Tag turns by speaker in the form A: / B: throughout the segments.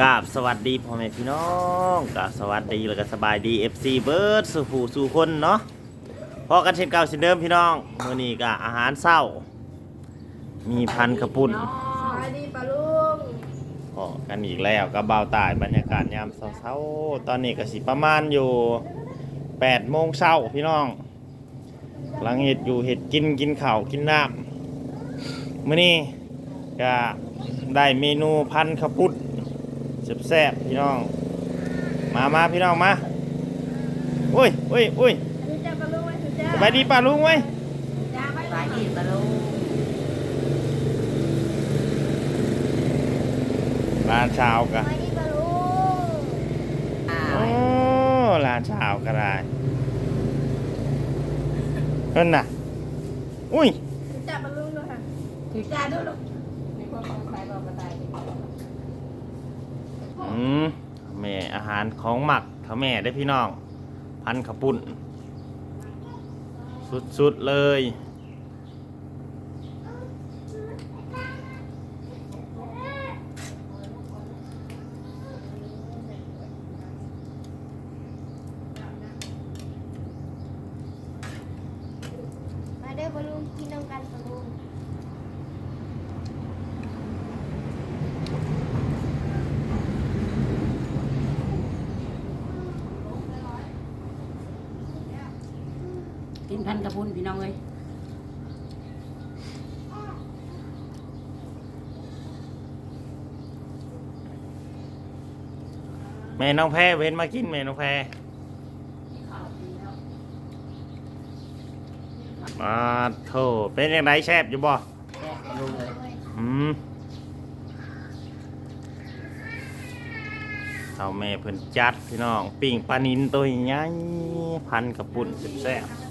A: กราบสวัสดีพ่อแม่พี่น้องกราบสวัสดีแล้วก็สบายดี FC เบิร์ดสู่ผู้สู่คนเนาะพอกันเช่นเก่าเช่นเดิมพี่น้องมื้อนี้ก็อาหารเช้า มีพันกระปุ่น
B: สวัสดีปลาลุง
A: พอกันอีกแล้วกับเบาวตายบรรยากาศยามเช้าๆตอนนี้ก็สิประมาณอยู่8โมงเช้าพี่น้องกำลังเห็ดอยู่เห็ดกินกินข้าวกินน้ำมื้อนี้ก็ได้เมนูพันกระปุ่น แซ่บๆพี่น้อง มามาพี่น้องมาอุ้ยอุ้ยอุ้ย
B: ถือจ้าปลาลุงไว้ถือจ้า
A: สบายดีป้าลุงไว้ย
B: จ้าไว้
C: สายดีปลาลูก
A: ร้านเช้ากั
B: ส
A: น
B: วัสดีปลาลุง
C: อ่า
A: โอ้ร้านเช้าก็ได้เพิ่นน่ะ อุ้ย
B: ถือจ้าปลาลุงด้วยค่ะถือจ้าด้วยลูก
C: ในพวกของใครบอกมาตายดี
A: อื มแม่อาหารของหมักเขาแม่ได้พี่น้อง พันขาวปุ่น สุดๆเลย
B: มาเด้อปลาลุงกินน้ำกันปลาลุง
C: กิน พันกระพุนพี่น้องเอ้ย
A: แม่น้องแพรเว้นมากินแม่น้องแพรมาโถเป็นยังไงแซบอยู่บ่
C: แซ่บปลาลูกเลย
A: อืมเอาแม่เพิ่นจัดพี่น้อง ปิ้งปลานินตัวใหญ่พันกับปุ่นแซ่บๆ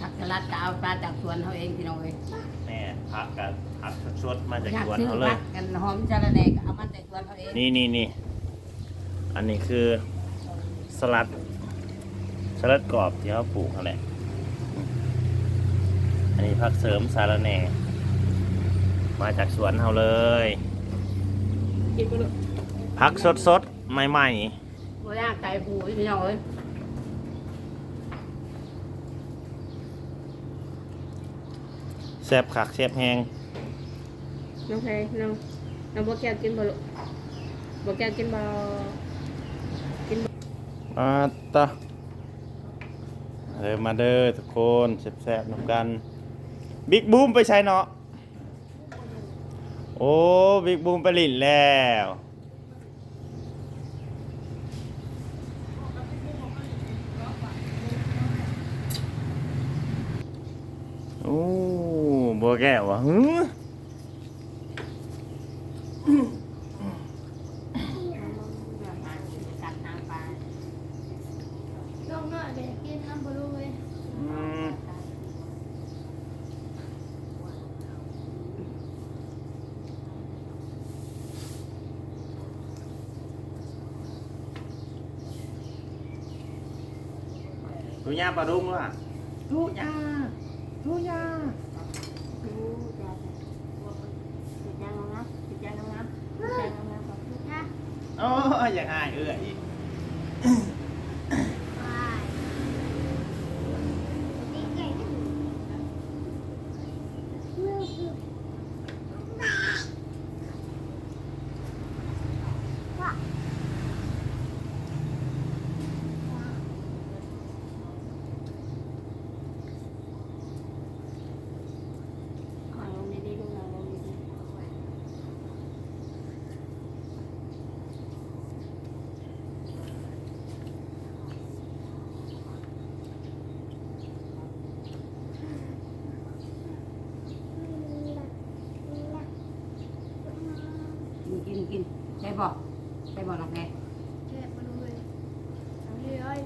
C: ผักสลัดก็เอาปลาจากสวนเขาเองพี่น้องเอ้ย
A: แม่พักกับพักสดๆมาจาก
C: อยาก
A: สวน
C: ซื้อ
A: เขาเล
C: ผั
A: ย
C: กกันหอมจาระแดกเอามาจากสวนเขาเอง
A: นี่นี่นี่ อันนี้คือสลัด สลัดกรอบที่เขาปลูกเขาแหละ อันนี้ผักเสริมสารแหน่ มาจากสวนเขาเลย
C: กินปลาลูก
A: ผักสดๆใหม่
C: โอ้ยากไก่หูพี่น้องเอ้ย
A: ๆแซ่บคักแซ่บแห้ง
B: น้องเพน้องน้องบัวแก้วกินปลาลุงบัวแก้วกินปลา
A: มาตะเออมาเด้อทุกคนแซ่บๆนำกัน บิ๊กบูมไปใช้เนาะ โอ้บิ๊กบูมไปหลินแล้ว โอ้บัวแก้ววะฮึ
C: กัดน้ำปลา
B: น้องน้อยเด็กกินน้ำปลาลุงเลย
A: อืม ดูยาปลาดุงว่ะดูยาดู
B: บ
A: อก
B: น้
C: องแม่
B: แค่มาดูเลยทำเลย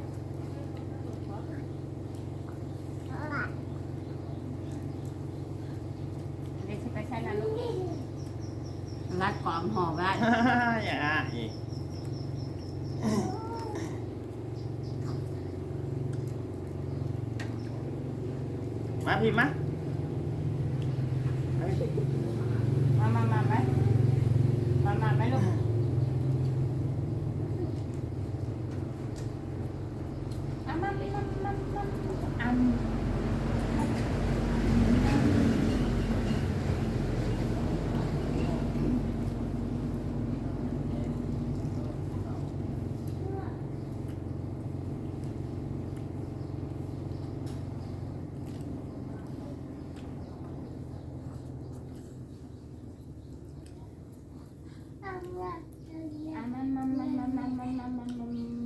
B: เดี๋ย
C: วจไปใช้นลูกรัดกอมหออได้
A: อย่าอีมาพิมมา
B: เอ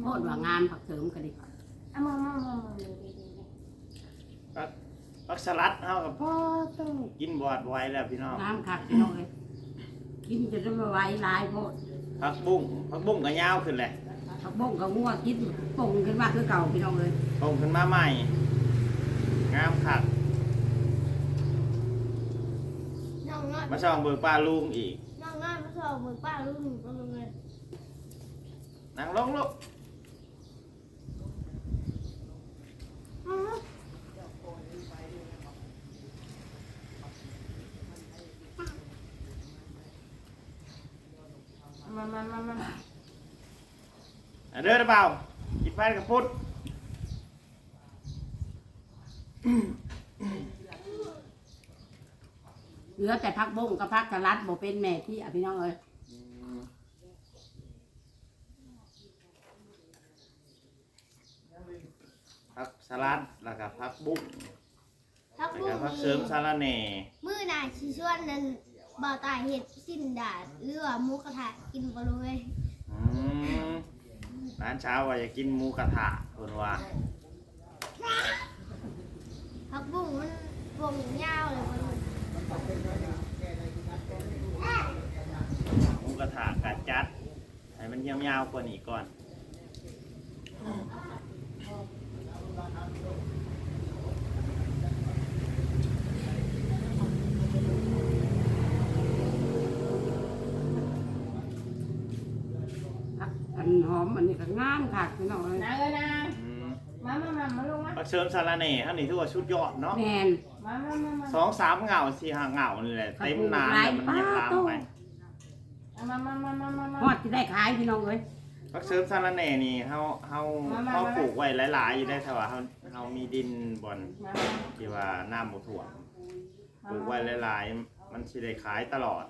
B: มา
C: โคตรว่างามผักเสริมกันดิ
B: อะมามามามาเลยดีดีดี
A: ปักสลัดเฮากับพ่อต้องกินบอดไว้แล้วพี่น้อง
C: งามคักพี่น้องเลยกินจะได้มาไว้ลายโพด
A: ผักบุ้งผักบุ้งก็ยาวขึ้นแหละ
C: ผักบ้งกับงัวกินปงขึ้นมาคือเก่าพี่น้องเลย
A: ตรงขึ้นมาใหม่ งามคัก
B: น้องน้อย
A: มาช่องเบิกปลาลุงอีก
B: น้องน้อยมาสอบมือป้าลูกหนึ่งก็ลงเลย
A: นั่งลงลูก
B: มามามามา
A: อะเดินหรือเปล่ากินไปกับพุทธ
C: เหลือแต่ผักบ้งกับผักสลัดบ่เป็นแม่ที่อะพี่น้องเลย
A: ผักสลัดแล้วก็ผักบุ้ง
B: ทัก
A: แล้ว
B: บุ้
A: ก็
B: ง
A: ผักเสริมสาระแหน่
B: มือหน่าชิชวนนั้นบ่าวตายเห็ดสิ้นดาดเรือหมูกระทะกินก็เลย
A: อืม ร้านเช้าว่าอยากกินหมูกระทะคนว่า
B: ผักบุ้งมันวงยาวเลยมัน
A: หมูกระทะกัดจัดให้มันยาวๆกว่านี้ก่อน
C: ผักอันหอมอันนี้ ก็งามคักพี่น้องเลย
B: นะเลยนะ
A: อืม
B: มามามามาลงมา
A: ผักเสริมสาระแหน่ท่านนี่ถือว่าชุดยอดเนาะ
C: แมน
B: มามามามา
A: สองสามเหงาสี่ห้าเหงานี่แหละเต็มนานแล้วมันยังตามไป
B: มามามามามามา
C: ฮอดที่ได้ขายพี่น้องเลย
A: ผักเสริมสาระแหน่นี่เฮาเฮา
B: มามา
A: เฮา
B: มา
A: ปลูกไว้หลายๆอยู่ได้แต่ว่าเฮาเฮามีดินบอน
B: มา
A: ที่ว่าน้ำบ่ท่วมปลูกไว้หลายๆ มันสิได้ขายตลอด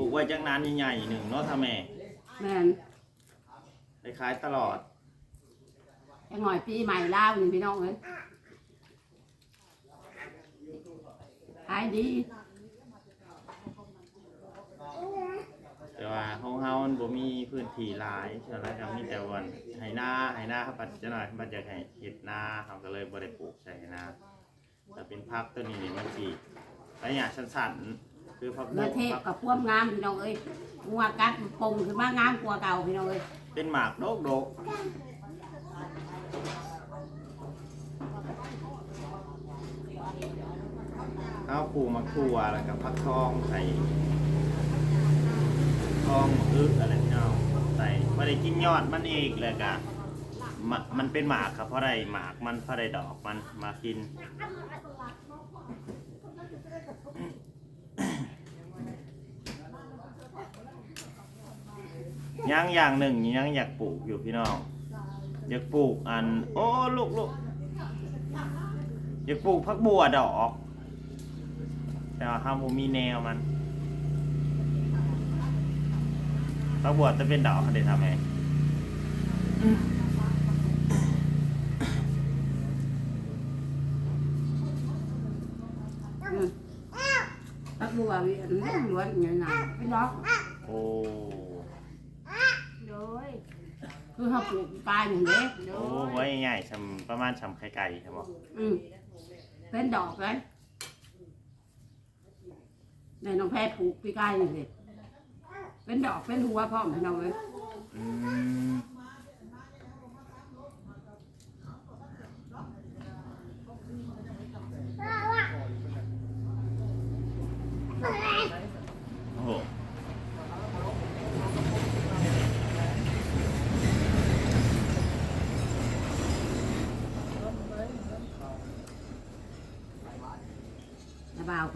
A: ปลูกไว้จักนานใหญ่ๆหนึ่งเนาะท่าแม่
C: แมน
A: ได้ขายตลอด
C: แค่หน่อยปีใหม่ลาวนี่พี่น้องเลยขายดี
A: แต่ว่าห้องเฮามันบ่มีพื้นที่หลายฉะนั้นก็มีแต่วันไหนาไหนาครับปัดจะหน่อยมันจะให้เฮ็ดนาเขาก็เลยบ่ได้ปลูกใส่ไหนาแต่เป็นพักตัวนี้นี่มันสิระยะสั้นๆ คือพัก
C: เนื้อเทพกับพ่วมงามพี่น้องเอ้ยงัวกัดปงขึ้นมางามกว่าเก่าพี่น้องเอ้ย
A: เป็นหมากโดกโดกข้าวปูมะขัวแล้วก็พักทองใส่ทองมะอึกอะไรเนาะใส่ไม่ได้กินยอดมันอีกเลยกะมะมันเป็นหมากครับเพราะได้หมากมันเพราะได้ดอกมันมากิน ยังอย่างหนึ่งยังอยากปลูกอยู่พี่น้องอยากปลูกอัน โอ้ลูกลูกอยากปลูกพักบัวดอก แต่ว่าข้ามมีแนวมันพักบัวจะเป็นดอกเขาได้ทำไง
C: อืมตักบัววิอันนี้ล้วนอย่างนั้นพี่น้อง
A: โอ้
B: โดย
C: คือเขาปลูกปลายหนึ่งเด้
B: โด
A: โอ้
B: ย
A: ไว้ง่ายๆชำประมาณชำไข่ไก่ใช่ไหม
C: อืมเป็นดอกเลยในน้องแพทย์ปลูกปีกายนี่เลยเป็นดอกเป็นหัวพร้อมพี่น้องเลย
A: อืม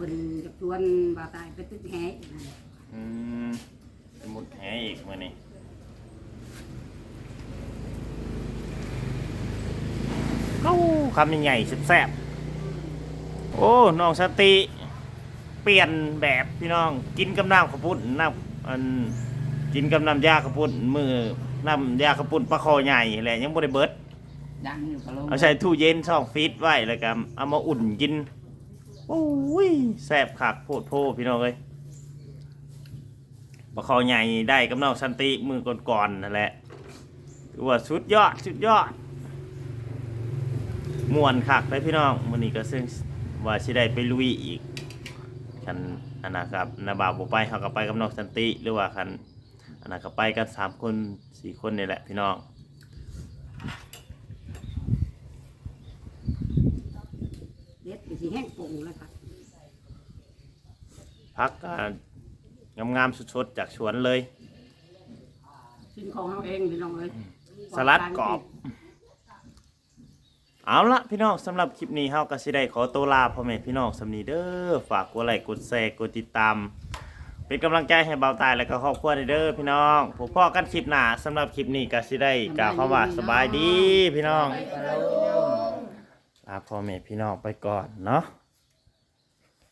C: พิ่นจะชวนบ่าวตายไปตึกแหอีก
A: อืมสมุดแหอีกมื้อนี้เอ้าคำใหญ่ๆแซ่บๆโอ้น้องสติ เปลี่ยนแบบพี่น้อง กินกับน้ำข้าวปุ้นน้ำอันกินกับน้ำยาข้าวปุ้นมือน้ำยาข้าวปุ้นปลาคอใหญ่แหละยังบ่ได้เบิด
D: ยังอยู่กับลง
A: เอาใส่ตู้เย็นช่องฟีดไว้แล้วก็เอามาอุ่นกิน โอ้ยแซ่บคักโพดโพพี่น้องเอ้ยปลาคอใหญ่ได้กับน้องสันติมือก่อนๆนั่นแหละถือว่าสุดยอดสุดยอดมวนคักเลยพี่น้องมื้อนี้ก็ซึ่งว่าสิได้ไปลุยอีกคันอันนะครับนาบาวบ่ไปเฮาก็ไปกับน้องสันติหรือว่าคันอันนั้นก็ไปกันสามคนสี่คนนี่แหละพี่น้อง
C: เด็ดอยู่ที่แห้งปงแล้วค่ะ
A: พักก็งามๆสดๆจากสวนเลย
C: กินของเราเองพี่น้องเอ้ย
A: สลัดกรอบ เอาละพี่น้องสำหรับคลิปนี้เฮาก็สิได้ขอตัวลาพ่อแม่พี่น้องสำนีเด้อฝากกดไลค์กดแชร์กดติดตาม เป็นกำลังใจให้เบาตายและก็ครอบครัวเด้อพี่น้องพบพ่อกันคลิปหน้าสำหรับคลิปนี้ก็สิได้กล่าวคำว่าสบายดีพี่น้องลาพ่อแม่พี่น้องไปก่อนเนาะ